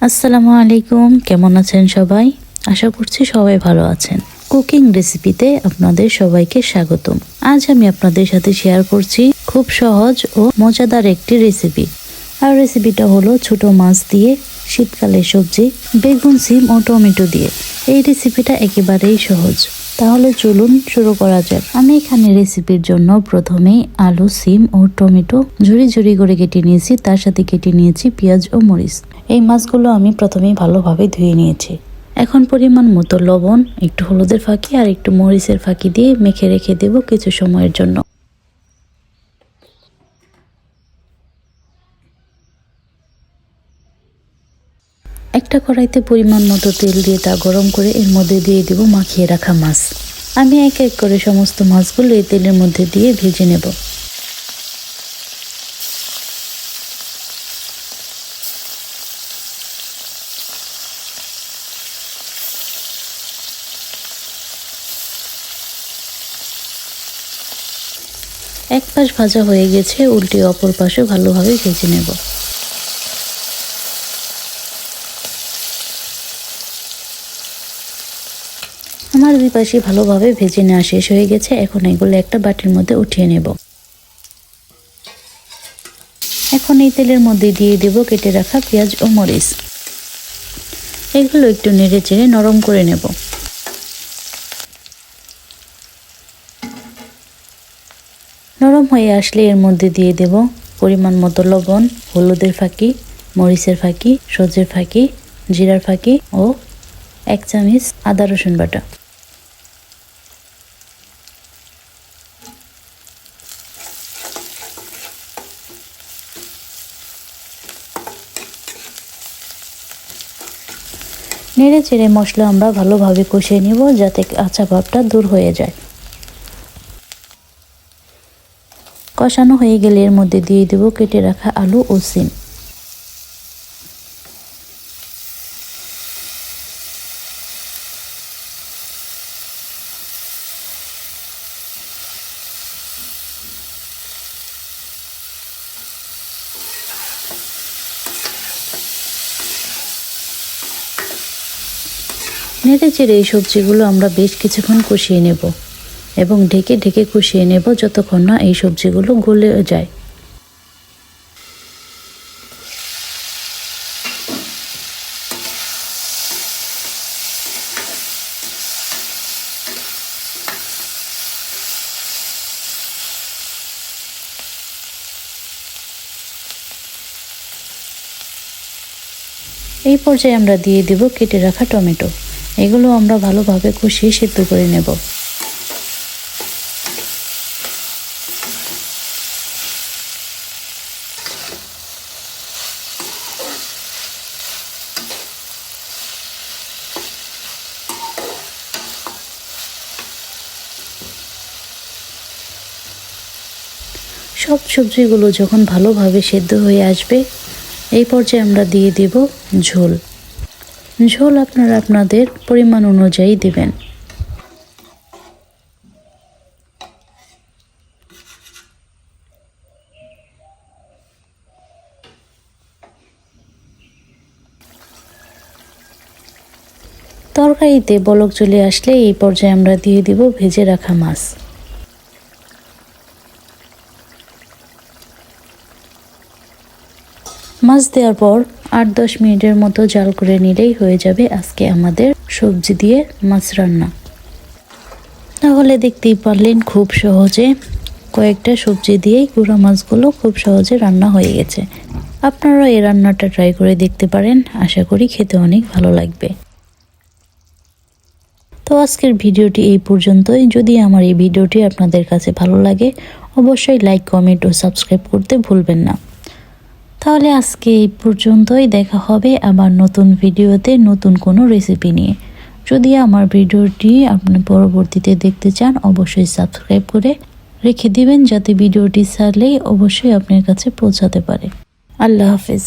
আসসালামু আলাইকুম, কেমন আছেন সবাই? আশা করছি সবাই ভালো আছেন। কুকিং রেসিপিতে আপনাদের সবাইকে স্বাগতম। আজ আমি আপনাদের সাথে শেয়ার করছি খুব সহজ ও মজাদার একটি রেসিপি। আর রেসিপিটা হলো ছোট মাছ দিয়ে শীতকালে সবজি, বেগুন, সিম ও টমেটো দিয়ে। এই রেসিপিটা একেবারেই সহজ। তাহলে চলুন শুরু করা যাক। আমি এখানে রেসিপির জন্য প্রথমেই আলু, সিম ও টমেটো ঝুড়ি ঝুড়ি করে কেটে নিয়েছি। তার সাথে কেটে নিয়েছি পেঁয়াজ ও মরিচ। এই মাছগুলো আমি প্রথমেই ভালোভাবে ধুয়ে নিয়েছি। এখন পরিমাণ মতো লবণ, একটু হলুদের ফাঁকি আর একটু মরিচের ফাঁকি দিয়ে মেখে রেখে দেব কিছু সময়ের জন্য। একটা কড়াইতে পরিমাণ মতো তেল দিয়ে তা গরম করে এর মধ্যে দিয়ে দেব মাখিয়ে রাখা মাছ। আমি এক এক করে সমস্ত মাছগুলো এই তেলের মধ্যে দিয়ে ভেজে নেব। এক পাশ ভাজা হয়ে গেছে, উল্টে অপর পাশে ভালোভাবে ভেজে নেব। আমার দুই পাশে ভালোভাবে ভেজে নেওয়া শেষ হয়ে গেছে, এখন এগুলো একটা বাটির মধ্যে উঠিয়ে নেব। এখন এই তেলের মধ্যে দিয়ে দেব কেটে রাখা পেঁয়াজ ও মরিচ। এগুলো একটু নেড়ে চেড়ে নরম করে নেব। নরম হয়ে আসলে এর মধ্যে দিয়ে দেব পরিমাণ মতো লবণ, হলুদের ফাঁকি, মরিচের ফাঁকি সজের ফাঁকি, জিরার ফাঁকি ও এক চামচ আদা রসুন বাটা। নেড়ে চেড়ে মশলা আমরা ভালোভাবে কষিয়ে নিব যাতে আচা ভাবটা দূর হয়ে যায়। কষানো হয়ে গেলে এর মধ্যে দিয়ে দেব কেটে রাখা আলু ও সিম। নেড়ে চেড়ে এই সবজিগুলো আমরা বেশ কিছুক্ষণ কষিয়ে নেব এবং ঢেকে ঢেকে কষিয়ে নেব যতক্ষণ না এই সবজিগুলো গলে যায়। এই পর্যায়ে আমরা দিয়ে দেব কেটে রাখা টমেটো। এগুলো আমরা ভালোভাবে কষিয়ে সেদ্ধ করে নেব। সব সবজিগুলো যখন ভালোভাবে সেদ্ধ হয়ে আসবে, এই পর্যায়ে আমরা দিয়ে দেব ঝোল। ঝোল আপনারা আপনাদের পরিমাণ অনুযায়ী দেবেন। তরকারিতে বলক চলে আসলে এই পর্যায়ে আমরা দিয়ে দিব ভেজে রাখা মাছ। মাছ দেওয়ার পর আট দশ মিনিটের মতো জাল করে নিলেই হয়ে যাবে আজকে আমাদের সবজি দিয়ে মাছ রান্না। তাহলে দেখতেই পারলেন খুব সহজে কয়েকটা সবজি দিয়েই গুঁড়া মাছগুলো খুব সহজে রান্না হয়ে গেছে। আপনারা এই রান্নাটা ট্রাই করে দেখতে পারেন, আশা করি খেতে অনেক ভালো লাগবে। তো আজকের ভিডিওটি এই পর্যন্তই। যদি আমার এই ভিডিওটি আপনাদের কাছে ভালো লাগে, অবশ্যই লাইক কমেন্ট ও সাবস্ক্রাইব করতে ভুলবেন না। তাহলে আজকে এই পর্যন্তই। দেখা হবে আবার নতুন ভিডিওতে নতুন কোনো রেসিপি নিয়ে। যদি আমার ভিডিওটি আপনি পরবর্তীতে দেখতে চান, অবশ্যই সাবস্ক্রাইব করে রেখে দিবেন, যাতে ভিডিওটি ছাড়লেই অবশ্যই আপনার কাছে পৌঁছাতে পারে। আল্লাহ হাফিজ।